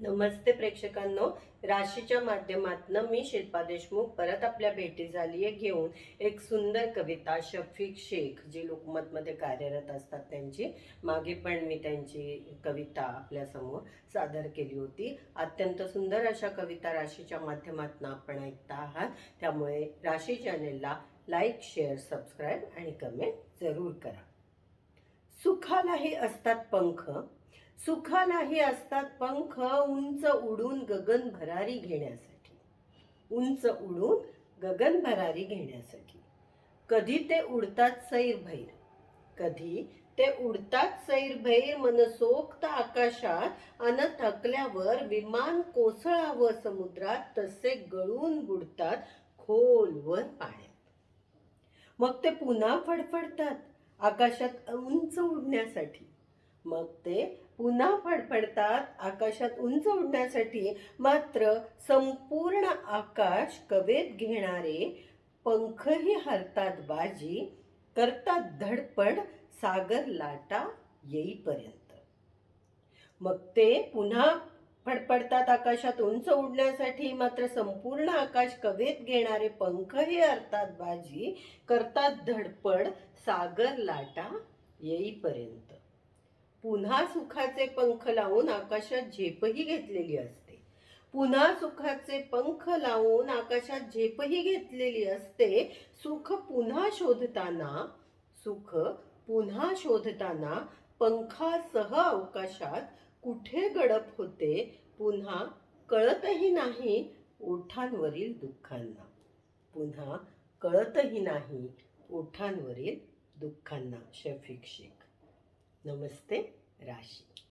नमस्ते प्रेक्षकांनो. राशीच्या माध्यमातून मी शिल्पा देशमुख परत आपल्या भेटी झाली आहे घेऊन. एक सुंदर कविता शफीक शेख जी लोकमतमध्ये कार्यरत असतात त्यांची. मागे पण मी त्यांची कविता आपल्यासमोर सादर केली होती. अत्यंत सुंदर अशा कविता राशीच्या माध्यमातून आपण ऐकता आहात. त्यामुळे राशी चॅनेलला लाईक शेअर सबस्क्राईब आणि कमेंट जरूर करा. सुखालाही असतात पंख. सुखालाही असतात पंख उंच उडून गगन भरारी घेण्यासाठी. उंच उडून गगन भरारी घेण्यासाठी. कधी ते उडतात सैरभैर कधी ते उडतात सैरभैर मनसोक्त आकाशात अन थकल्यावर विमान कोसळावं समुद्रात तसे गळून बुडतात खोलवर पाण्यात. मग ते पुन्हा फडफडतात आकाशात उंच उडण्यासाठी. मग ते पुन्हा फडफडतात आकाशात उंच उडण्यासाठी. मात्र संपूर्ण आकाश कवेत घेणारे पंखही हरतात बाजी करतात धडपड सागर लाटा येईपर्यंत. मग ते पुन्हा फडफडतात आकाशात उंच उडण्यासाठी. मात्र संपूर्ण आकाश कवेत घेणारे पंखही हरतात बाजी करतात धडपड सागर लाटा येईपर्यंत. पुन्हा सुखाचे पंख लावून आकाशात झेपही घेतलेली असते. पुन्हा सुखाचे पंख लावून आकाशात झेपही घेतलेली असते. सुख पुन्हा शोधताना सुख पुन्हा शोधताना पंखासह अवकाशात कुठे गडप होते पुन्हा कळतही नाही ओठांवरील दुःखांना. पुन्हा कळतही नाही ओठांवरील दुःखांना शफिक शेख. नमस्ते राशी.